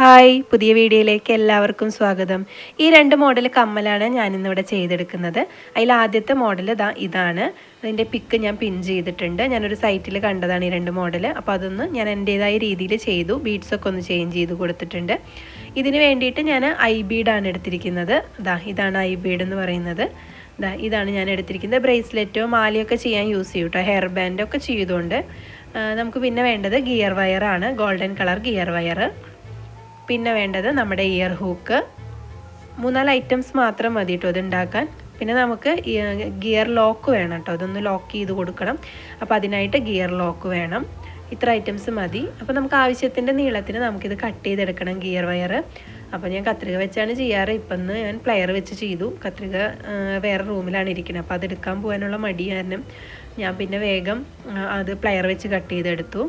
Hi പുതിയ വീഡിയോയിലേക്ക് എല്ലാവർക്കും സ്വാഗതം. ഈ രണ്ട് മോഡൽ കമ്മലാണ് ഞാനിന്നിവിടെ ചെയ്തെടുക്കുന്നത്. അതിൽ ആദ്യത്തെ മോഡൽ ഇതാ ഇതാണ്. അതിന്റെ പിക്ക് ഞാൻ പിൻ ചെയ്തിട്ടുണ്ട്. ഞാനൊരു സൈറ്റിൽ കണ്ടതാണ് ഈ രണ്ട് മോഡൽ അപ്പോൾ അതൊന്ന് ഞാൻ എന്റേതായ രീതിയിൽ ചെയ്തു. ബീഡ്സൊക്കെ ഒന്ന് ചേഞ്ച് ചെയ്ത് കൊടുത്തിട്ടുണ്ട്. ഇതിന് വേണ്ടിയിട്ട് ഞാൻ ഐ ബീഡാണ് എടുത്തിരിക്കുന്നത്. ഇതാ ഇതാണ് ഐ ബീഡ് എന്ന് പറയുന്നത്. ഇതാ ഇതാണ് ഞാൻ എടുത്തിരിക്കുന്നത്. ബ്രേസ്ലെറ്റോ മാലയൊക്കെ ചെയ്യാൻ യൂസ് ചെയ്യും കേട്ടോ ഹെയർ ബാൻഡൊക്കെ ചെയ്തുകൊണ്ട്. നമുക്ക് പിന്നെ വേണ്ടത് ഗിയർ വയറാണ്. ഗോൾഡൻ കളർ ഗിയർ വയർ പിന്നെ വേണ്ടത് നമ്മുടെ ഇയർ ഹൂക്ക് മൂന്നാൽ ഐറ്റംസ് മാത്രം മതി കേട്ടോ ഇത് ഉണ്ടാക്കാൻ പിന്നെ നമുക്ക് ഗിയർ ലോക്ക് വേണം കേട്ടോ അതൊന്ന് ലോക്ക് ചെയ്ത് കൊടുക്കണം. അപ്പോൾ അതിനായിട്ട് ഗിയർ ലോക്ക് വേണം. ഇത്ര ഐറ്റംസ് മതി. അപ്പോൾ നമുക്ക് ആവശ്യത്തിന്റെ നീളത്തിന് നമുക്കിത് കട്ട് ചെയ്തെടുക്കണം ഗിയർ വയർ അപ്പോൾ ഞാൻ കത്രിക വെച്ചാണ് ചെയ്യാറ്. ഇപ്പം ഞാൻ പ്ലെയർ വെച്ച് ചെയ്തു. കത്രിക വേറെ റൂമിലാണ് ഇരിക്കുന്നത് അപ്പോൾ അതെടുക്കാൻ പോകാനുള്ള മടി കാരണം ഞാൻ പിന്നെ വേഗം അത് പ്ലെയർ വെച്ച് കട്ട് ചെയ്തെടുത്തു.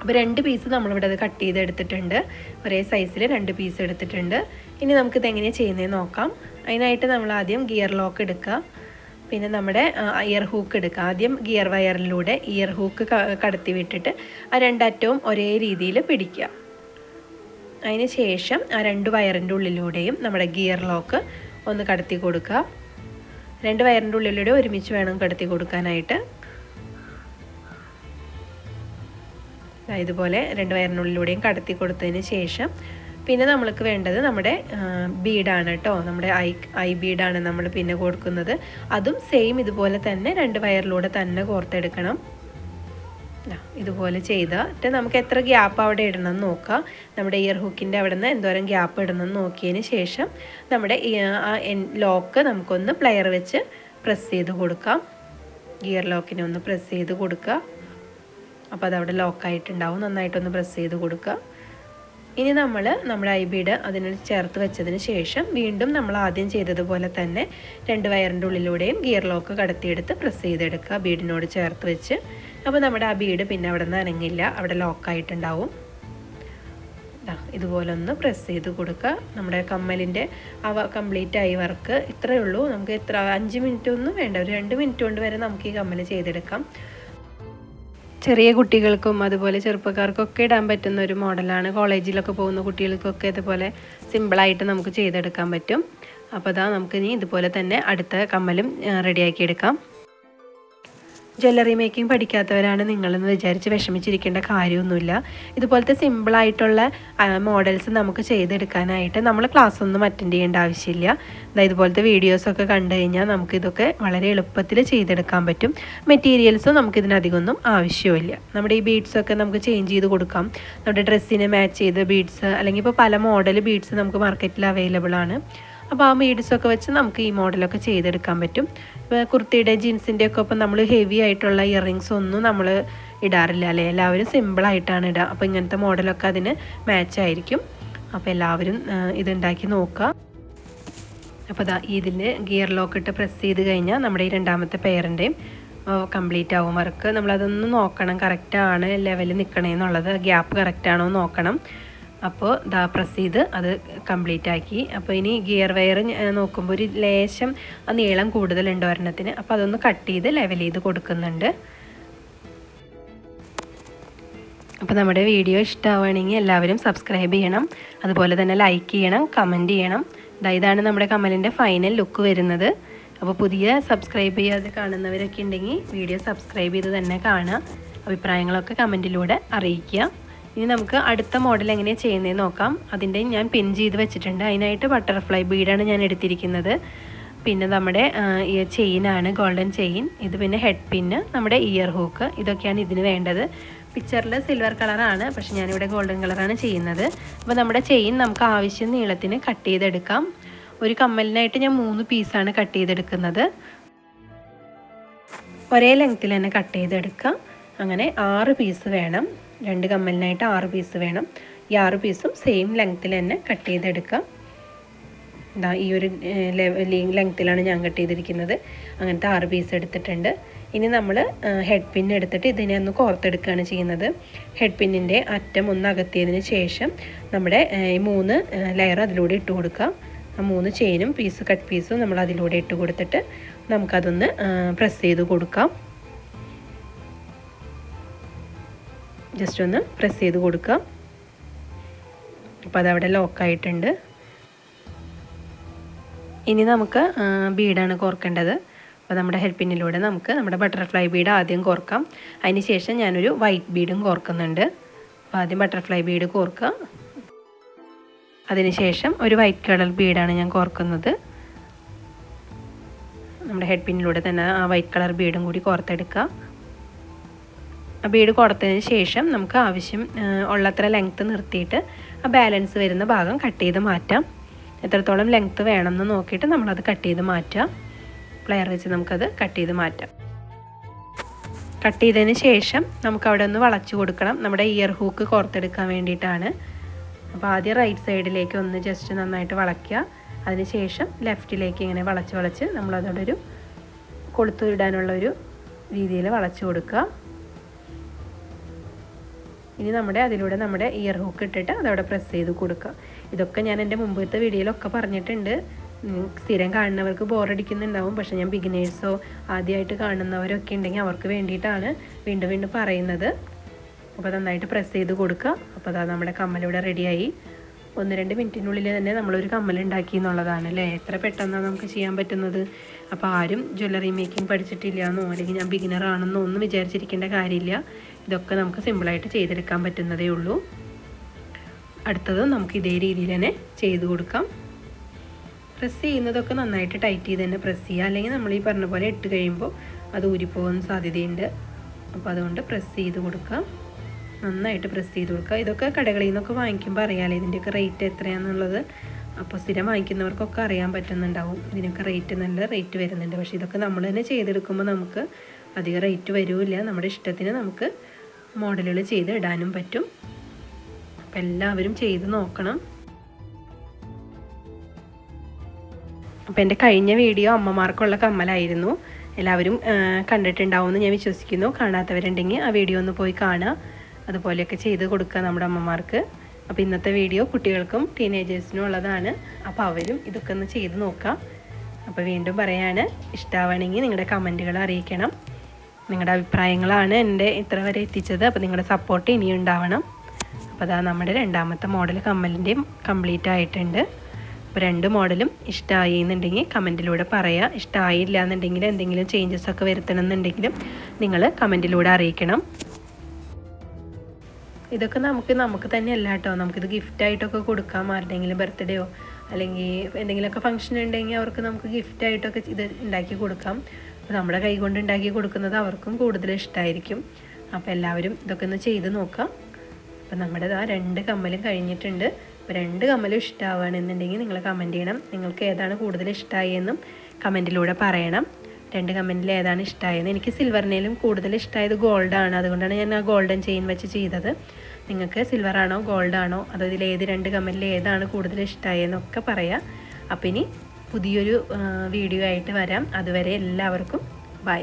അപ്പോൾ രണ്ട് പീസ് നമ്മളിവിടെ അത് കട്ട് ചെയ്തെടുത്തിട്ടുണ്ട്. ഒരേ സൈസിൽ രണ്ട് പീസ് എടുത്തിട്ടുണ്ട്. ഇനി നമുക്കിത് എങ്ങനെയാണ് ചെയ്യുന്നതെന്ന് നോക്കാം. അതിനായിട്ട് നമ്മൾ ആദ്യം ഗിയർ ലോക്ക് എടുക്കുക. പിന്നെ നമ്മുടെ ഇയർ ഹൂക്ക് എടുക്കുക. ആദ്യം ഗിയർ വയറിലൂടെ ഇയർ ഹൂക്ക് കടത്തി വിട്ടിട്ട് ആ രണ്ടറ്റവും ഒരേ രീതിയിൽ പിടിക്കുക. അതിന് ശേഷം ആ രണ്ട് വയറിന്റെ ഉള്ളിലൂടെയും നമ്മുടെ ഗിയർ ലോക്ക് ഒന്ന് കടത്തി കൊടുക്കുക. രണ്ട് വയറിന്റെ ഉള്ളിലൂടെ ഒരുമിച്ച് വേണം കടത്തി കൊടുക്കാനായിട്ട്. ഇതുപോലെ രണ്ട് വയറിനുള്ളിലൂടെയും കടത്തി കൊടുത്തതിന് ശേഷം പിന്നെ നമ്മൾക്ക് വേണ്ടത് നമ്മുടെ ബീഡാണ് കേട്ടോ നമ്മുടെ ഐ ഐ ബീഡാണ് നമ്മൾ പിന്നെ കൊടുക്കുന്നത്. അതും സെയിം ഇതുപോലെ തന്നെ രണ്ട് വയറിലൂടെ തന്നെ കോർത്തെടുക്കണം. ഇതുപോലെ ചെയ്തിട്ട് നമുക്ക് എത്ര ഗ്യാപ്പ് അവിടെ ഇടണം എന്ന് നോക്കാം. നമ്മുടെ ഇയർ ഹുക്കിന്റെ അവിടെ നിന്ന് എന്തോരം ഗ്യാപ്പ് ഇടണം എന്ന് നോക്കിയതിന് ശേഷം നമ്മുടെ ലോക്ക് നമുക്കൊന്ന് പ്ലെയർ വെച്ച് പ്രസ് ചെയ്ത് കൊടുക്കാം. ഗിയർ ലോക്കിനെ ഒന്ന് പ്രസ് ചെയ്ത് കൊടുക്കുക. അപ്പോൾ അതവിടെ ലോക്കായിട്ടുണ്ടാവും നന്നായിട്ടൊന്ന് പ്രസ് ചെയ്ത് കൊടുക്കുക. ഇനി നമ്മൾ നമ്മുടെ ഐ ബീഡ് അതിന് ചേർത്ത് വെച്ചതിന് ശേഷം വീണ്ടും നമ്മൾ ആദ്യം ചെയ്തതുപോലെ തന്നെ രണ്ട് വയറിന്റെ ഉള്ളിലൂടെയും ഗിയർ ലോക്ക് കടത്തിയെടുത്ത് പ്രസ് ചെയ്തെടുക്കുക ബീഡിനോട് ചേർത്ത് വെച്ച്. അപ്പോൾ നമ്മുടെ ആ ബീഡ് പിന്നെ അവിടെ നിന്ന് അനങ്ങില്ല. അവിടെ ലോക്കായിട്ടുണ്ടാവും ഇതുപോലെ ഒന്ന് പ്രസ് ചെയ്ത് കൊടുക്കുക. നമ്മുടെ കമ്മലിന്റെ അവ കംപ്ലീറ്റ് ആയി വർക്ക് ഇത്രയേ ഉള്ളൂ. നമുക്ക് എത്ര അഞ്ച് മിനിറ്റ് ഒന്നും വേണ്ട. ഒരു രണ്ട് മിനിറ്റ് കൊണ്ട് വരെ നമുക്ക് ഈ കമ്മൽ ചെയ്തെടുക്കാം. ചെറിയ കുട്ടികൾക്കും അതുപോലെ ചെറുപ്പക്കാർക്കൊക്കെ ഇടാൻ പറ്റുന്ന ഒരു മോഡലാണ്. കോളേജിലൊക്കെ പോകുന്ന കുട്ടികൾക്കൊക്കെ ഇതുപോലെ സിമ്പിളായിട്ട് നമുക്ക് ചെയ്തെടുക്കാൻ പറ്റും. അപ്പോൾ അതാ നമുക്ക് ഇനി ഇതുപോലെ തന്നെ അടുത്ത കമ്മലും റെഡിയാക്കി എടുക്കാം ജ്വല്ലറി മേക്കിംഗ് പഠിക്കാത്തവരാണ് നിങ്ങളെന്ന് വിചാരിച്ച് വിഷമിച്ചിരിക്കേണ്ട കാര്യമൊന്നുമില്ല. ഇതുപോലത്തെ സിമ്പിളായിട്ടുള്ള മോഡൽസ് നമുക്ക് ചെയ്തെടുക്കാനായിട്ട് നമ്മൾ ക്ലാസ് ഒന്നും അറ്റൻഡ് ചെയ്യേണ്ട ആവശ്യമില്ല. അതായത് ഇതുപോലത്തെ വീഡിയോസൊക്കെ കണ്ടു കഴിഞ്ഞാൽ നമുക്ക് ഇതൊക്കെ വളരെ എളുപ്പത്തിൽ ചെയ്തെടുക്കാൻ പറ്റും. മെറ്റീരിയൽസും നമുക്ക് നമുക്കിതിനധികമൊന്നും ആവശ്യമില്ല. നമ്മുടെ ഈ ബീഡ്സൊക്കെ നമുക്ക് ചേഞ്ച് ചെയ്ത് കൊടുക്കാം. നമ്മുടെ ഡ്രസ്സിനെ മാച്ച് ചെയ്ത് ബീഡ്സ് അല്ലെങ്കിൽ ഇപ്പോൾ പല മോഡൽ ബീഡ്സ് നമുക്ക് മാർക്കറ്റിൽ അവൈലബിൾ ആണ്. അപ്പോൾ ആ മീഡ്സൊക്കെ വെച്ച് നമുക്ക് ഈ മോഡലൊക്കെ ചെയ്തെടുക്കാൻ പറ്റും. കുർത്തിയുടെ ജീൻസിന്റെ ഒക്കെ ഒപ്പം നമ്മൾ ഹെവി ആയിട്ടുള്ള ഇയറിങ്സ് ഒന്നും നമ്മൾ ഇടാറില്ല അല്ലേ? എല്ലാവരും സിമ്പിളായിട്ടാണ് ഇടുക അപ്പോൾ ഇങ്ങനത്തെ മോഡലൊക്കെ അതിന് മാച്ച് ആയിരിക്കും. അപ്പോൾ എല്ലാവരും ഇതുണ്ടാക്കി നോക്കുക അപ്പോൾ ദാ ഇതിന്റെ ഗിയർ ലോക്ക് ഇട്ട് പ്രസ് ചെയ്ത് കഴിഞ്ഞാൽ നമ്മുടെ ഈ രണ്ടാമത്തെ പെയറിന്റെയും കംപ്ലീറ്റ് ആവും വർക്ക് നമ്മളതൊന്ന് നോക്കണം കറക്റ്റാണ് ലെവൽ നിൽക്കണേന്നുള്ളത് ഗ്യാപ്പ് കറക്റ്റാണോ നോക്കണം. അപ്പോൾ ദാ പ്രസ് ചെയ്ത് അത് കംപ്ലീറ്റ് ആക്കി. അപ്പോൾ ഇനി ഗിയർ വയർ നോക്കുമ്പോൾ ഒരു ലേശം നീളം കൂടുതലുണ്ട് ഒരെണ്ണത്തിന്. അപ്പോൾ അതൊന്ന് കട്ട് ചെയ്ത് ലെവൽ ചെയ്ത് കൊടുക്കുന്നുണ്ട്. അപ്പോൾ നമ്മുടെ വീഡിയോ ഇഷ്ടമാവുകയാണെങ്കിൽ എല്ലാവരും സബ്സ്ക്രൈബ് ചെയ്യണം. അതുപോലെ തന്നെ ലൈക്ക് ചെയ്യണം കമന്റ് ചെയ്യണം. ഇതാണ് നമ്മുടെ കമലിന്റെ ഫൈനൽ ലുക്ക് വരുന്നത്. അപ്പോൾ പുതിയ സബ്സ്ക്രൈബ് ചെയ്യാതെ കാണുന്നവരൊക്കെ ഉണ്ടെങ്കിൽ വീഡിയോ സബ്സ്ക്രൈബ് ചെയ്ത് തന്നെ കാണുക. അഭിപ്രായങ്ങളൊക്കെ കമന്റിലൂടെ അറിയിക്കുക. ഇനി നമുക്ക് അടുത്ത മോഡൽ എങ്ങനെയാണ് ചെയ്യുന്നതെന്ന് നോക്കാം. അതിന്റെ ഞാൻ പിൻ ചെയ്ത് വെച്ചിട്ടുണ്ട്. അതിനായിട്ട് ബട്ടർഫ്ലൈ ബീഡാണ് ഞാൻ എടുത്തിരിക്കുന്നത്. പിന്നെ നമ്മുടെ ചെയിനാണ് ഗോൾഡൻ ചെയിൻ ഇത് പിന്നെ ഹെഡ് പിന്ന് നമ്മുടെ ഇയർ ഹൂക്ക് ഇതൊക്കെയാണ് ഇതിന് വേണ്ടത്. പിക്ചറിൽ സിൽവർ കളറാണ് പക്ഷെ ഞാനിവിടെ ഗോൾഡൻ കളറാണ് ചെയ്യുന്നത്. അപ്പോൾ നമ്മുടെ ചെയിൻ നമുക്ക് ആവശ്യം നീളത്തിന് കട്ട് ചെയ്തെടുക്കാം. ഒരു കമ്മലിനായിട്ട് ഞാൻ മൂന്ന് പീസാണ് കട്ട് ചെയ്തെടുക്കുന്നത്. ഒരേ ലെങ്ത്തിൽ തന്നെ കട്ട് ചെയ്തെടുക്കാം. അങ്ങനെ ആറ് പീസ് വേണം. രണ്ട് കമ്മലിനായിട്ട് ആറ് പീസ് വേണം. ഈ ആറ് പീസും സെയിം ലെങ്ത്തിൽ തന്നെ കട്ട് ചെയ്തെടുക്കാം ഇതാ ഈ ഒരു ലെങ്ത്തിലാണ് ഞാൻ കട്ട് ചെയ്തിരിക്കുന്നത്. അങ്ങനത്തെ ആറ് പീസ് എടുത്തിട്ടുണ്ട്. ഇനി നമ്മൾ ഹെഡ് പിൻ എടുത്തിട്ട് ഇതിനെ ഒന്ന് കോർത്തെടുക്കുകയാണ് ചെയ്യുന്നത്. ഹെഡ് പിന്നിന്റെ അറ്റം ഒന്ന് അകത്തിയതിന് ശേഷം നമ്മുടെ ഈ മൂന്ന് ലെയർ അതിലൂടെ ഇട്ട് കൊടുക്കാം ആ മൂന്ന് ചെയിനും പീസ് കട്ട് പീസും നമ്മൾ അതിലൂടെ ഇട്ട് കൊടുത്തിട്ട് നമുക്കതൊന്ന് പ്രസ് ചെയ്ത് കൊടുക്കാം. ജസ്റ്റ് ഒന്ന് പ്രസ് ചെയ്ത് കൊടുക്കുക. അപ്പോൾ അതവിടെ ലോക്കായിട്ടുണ്ട് ഇനി നമുക്ക് ബീഡാണ് കോർക്കേണ്ടത്. അപ്പോൾ നമ്മുടെ ഹെൽപ്പിനിലൂടെ നമുക്ക് നമ്മുടെ ബട്ടർഫ്ലൈ ബീഡ് ആദ്യം കോർക്കാം. അതിന് ശേഷം ഞാനൊരു വൈറ്റ് ബീഡും കോർക്കുന്നുണ്ട്. അപ്പോൾ ആദ്യം ബട്ടർഫ്ലൈ ബീഡ് കോർക്കുക. അതിനുശേഷം ഒരു വൈറ്റ് കളർ ബീഡാണ് ഞാൻ കോർക്കുന്നത്. നമ്മുടെ ഹെഡ് പിന്നിലൂടെ തന്നെ ആ വൈറ്റ് കളർ ബീഡും കൂടി കോർത്തെടുക്കുക. ആ ബീഡ് കൊടുത്തതിന് ശേഷം നമുക്ക് ആവശ്യം ഉള്ളത്ര ലെങ്ത്ത് നിർത്തിയിട്ട് ആ ബാലൻസ് വരുന്ന ഭാഗം കട്ട് ചെയ്ത് മാറ്റാം. എത്രത്തോളം ലെങ്ത്ത് വേണമെന്ന് നോക്കിയിട്ട് നമ്മളത് കട്ട് ചെയ്ത് മാറ്റാം. പ്ലെയർ വെച്ച് നമുക്കത് കട്ട് ചെയ്ത് മാറ്റാം. കട്ട് ചെയ്തതിന് ശേഷം നമുക്ക് അവിടെ ഒന്ന് വളച്ചു കൊടുക്കണം. നമ്മുടെ ഇയർ ഹൂക്ക് കോർത്തെടുക്കാൻ വേണ്ടിയിട്ടാണ്. അപ്പോൾ ആദ്യം റൈറ്റ് സൈഡിലേക്ക് ഒന്ന് ജസ്റ്റ് നന്നായിട്ട് വളയ്ക്കുക. അതിനുശേഷം ലെഫ്റ്റിലേക്ക് ഇങ്ങനെ വളച്ച് വളച്ച് നമ്മളതോടൊരു കൊളുത്തു ഇടാനുള്ള ഒരു രീതിയിൽ വളച്ചു കൊടുക്കുക. ഇനി നമ്മുടെ അതിലൂടെ നമ്മുടെ ഇയർ ഹോക്ക് ഇട്ടിട്ട് അതവിടെ പ്രസ് ചെയ്ത് കൊടുക്കുക ഇതൊക്കെ ഞാൻ എന്റെ മുമ്പത്തെ വീഡിയോയിലൊക്കെ പറഞ്ഞിട്ടുണ്ട്. സ്ഥിരം കാണുന്നവർക്ക് ബോറടിക്കുന്നുണ്ടാവും പക്ഷേ ഞാൻ ബിഗിനേഴ്സോ ആദ്യമായിട്ട് കാണുന്നവരൊക്കെ ഉണ്ടെങ്കിൽ അവർക്ക് വേണ്ടിയിട്ടാണ് വീണ്ടും വീണ്ടും പറയുന്നത്. അപ്പോൾ നന്നായിട്ട് പ്രസ് ചെയ്ത് കൊടുക്കുക. അപ്പോൾ അതാ നമ്മുടെ കമ്മലിവിടെ റെഡിയായി ഒന്ന് രണ്ട് മിനിറ്റിനുള്ളിൽ തന്നെ നമ്മളൊരു കമ്മൽ ഉണ്ടാക്കി എന്നുള്ളതാണ് അല്ലേ? എത്ര പെട്ടെന്നാണ് നമുക്ക് ചെയ്യാൻ പറ്റുന്നത്? അപ്പോൾ ആരും ജ്വല്ലറി മേക്കിംഗ് പഠിച്ചിട്ടില്ല എന്നോ അല്ലെങ്കിൽ ഞാൻ ബിഗിനർ ആണെന്നോ ഒന്നും വിചാരിച്ചിരിക്കേണ്ട കാര്യമില്ല. ഇതൊക്കെ നമുക്ക് സിമ്പിളായിട്ട് ചെയ്തെടുക്കാൻ പറ്റുന്നതേ ഉള്ളൂ. അടുത്തത് നമുക്ക് ഇതേ രീതിയിൽ തന്നെ ചെയ്തു കൊടുക്കാം. പ്രസ് ചെയ്യുന്നതൊക്കെ നന്നായിട്ട് ടൈറ്റ് ചെയ്ത് തന്നെ പ്രസ് ചെയ്യുക. അല്ലെങ്കിൽ നമ്മൾ ഈ പറഞ്ഞ പോലെ ഇട്ട് കഴിയുമ്പോൾ അത് ഊരിപ്പോകാൻ സാധ്യതയുണ്ട്. അപ്പോൾ അതുകൊണ്ട് പ്രസ് ചെയ്ത് കൊടുക്കുക നന്നായിട്ട് പ്രസ് ചെയ്ത് കൊടുക്കുക. ഇതൊക്കെ കടകളിൽ നിന്നൊക്കെ വാങ്ങിക്കുമ്പോൾ അറിയാമല്ലോ ഇതിന്റെയൊക്കെ റേറ്റ് എത്രയാണെന്നുള്ളത് അപ്പോൾ സ്ഥിരം വാങ്ങിക്കുന്നവർക്കൊക്കെ അറിയാൻ പറ്റുന്നുണ്ടാവും. ഇതിനൊക്കെ റേറ്റ് നല്ല റേറ്റ് വരുന്നുണ്ട്. പക്ഷേ ഇതൊക്കെ നമ്മൾ തന്നെ ചെയ്തെടുക്കുമ്പോൾ നമുക്ക് അധികം റേറ്റ് വരുമില്ല നമ്മുടെ ഇഷ്ടത്തിന് നമുക്ക് മോഡലുകൾ ചെയ്ത് ഇടാനും പറ്റും. അപ്പം എല്ലാവരും ചെയ്ത് നോക്കണം. അപ്പോൾ എന്റെ കഴിഞ്ഞ വീഡിയോ അമ്മമാർക്കുള്ള കമ്മലായിരുന്നു. എല്ലാവരും കണ്ടിട്ടുണ്ടാവുമെന്ന് ഞാൻ വിശ്വസിക്കുന്നു. കാണാത്തവരുണ്ടെങ്കിൽ ആ വീഡിയോ ഒന്ന് പോയി കാണുക. അതുപോലെയൊക്കെ ചെയ്ത് കൊടുക്കുക നമ്മുടെ അമ്മമാർക്ക്. അപ്പോൾ ഇന്നത്തെ വീഡിയോ കുട്ടികൾക്കും ടീനേജേഴ്സിനും ഉള്ളതാണ്. അപ്പോൾ അവരും ഇതൊക്കെ ഒന്ന് ചെയ്ത് നോക്കാം. അപ്പോൾ വീണ്ടും പറയാണ് ഇഷ്ടമാവണമെങ്കിൽ നിങ്ങളുടെ കമന്റുകൾ അറിയിക്കണം. നിങ്ങളുടെ അഭിപ്രായങ്ങളാണ് എന്റെ ഇത്ര വരെ എത്തിച്ചത്. അപ്പോൾ നിങ്ങളുടെ സപ്പോർട്ട് ഇനിയും ഉണ്ടാവണം. അപ്പോൾ അതാ നമ്മുടെ രണ്ടാമത്തെ മോഡൽ കമ്മലിന്റെയും കംപ്ലീറ്റ് ആയിട്ടുണ്ട്. അപ്പോൾ രണ്ട് മോഡലും ഇഷ്ടമായി എന്നുണ്ടെങ്കിൽ കമന്റിലൂടെ പറയുക ഇഷ്ടമായില്ല എന്നുണ്ടെങ്കിൽ എന്തെങ്കിലും ചേഞ്ചസ് ഒക്കെ വരുത്തണം എന്നുണ്ടെങ്കിലും നിങ്ങൾ കമന്റിലൂടെ അറിയിക്കണം. ഇതൊക്കെ നമുക്ക് നമുക്ക് തന്നെ അല്ല കേട്ടോ. നമുക്കിത് ഗിഫ്റ്റായിട്ടൊക്കെ കൊടുക്കാം. ആരുടെയെങ്കിലും ബർത്ത്ഡേയോ അല്ലെങ്കിൽ എന്തെങ്കിലുമൊക്കെ ഫംഗ്ഷൻ ഉണ്ടെങ്കിൽ അവർക്ക് നമുക്ക് ഗിഫ്റ്റായിട്ടൊക്കെ ഇത് ഉണ്ടാക്കി കൊടുക്കാം. അപ്പോൾ നമ്മുടെ കൈ കൊണ്ട് ഉണ്ടാക്കി കൊടുക്കുന്നത് അവർക്കും കൂടുതൽ ഇഷ്ടമായിരിക്കും അപ്പോൾ എല്ലാവരും ഇതൊക്കെ ഒന്ന് ചെയ്ത് നോക്കാം. അപ്പോൾ നമ്മുടെ ആ രണ്ട് കമ്മലും കഴിഞ്ഞിട്ടുണ്ട്. അപ്പോൾ രണ്ട് കമ്മലും ഇഷ്ടമാവുകയാണെന്നുണ്ടെങ്കിൽ നിങ്ങൾ കമന്റ് ചെയ്യണം. നിങ്ങൾക്ക് ഏതാണ് കൂടുതൽ ഇഷ്ടമായി എന്നും കമന്റിലൂടെ പറയണം. രണ്ട് കമന്റിൽ ഏതാണ് ഇഷ്ടമായത് എനിക്ക് സിൽവറിനേലും കൂടുതൽ ഇഷ്ടമായത് ഗോൾഡാണ് അതുകൊണ്ടാണ് ഞാൻ ആ ഗോൾഡൻ ചെയിൻ വെച്ച് ചെയ്തത്. നിങ്ങൾക്ക് സിൽവറാണോ ഗോൾഡാണോ അതോ ഇതിൽ ഏത് രണ്ട് കമന്റിൽ ഏതാണ് കൂടുതൽ ഇഷ്ടമായതെന്നൊക്കെ പറയാം. അപ്പം ഇനി പുതിയൊരു വീഡിയോ ആയിട്ട് വരാം. അതുവരെ എല്ലാവർക്കും ബൈ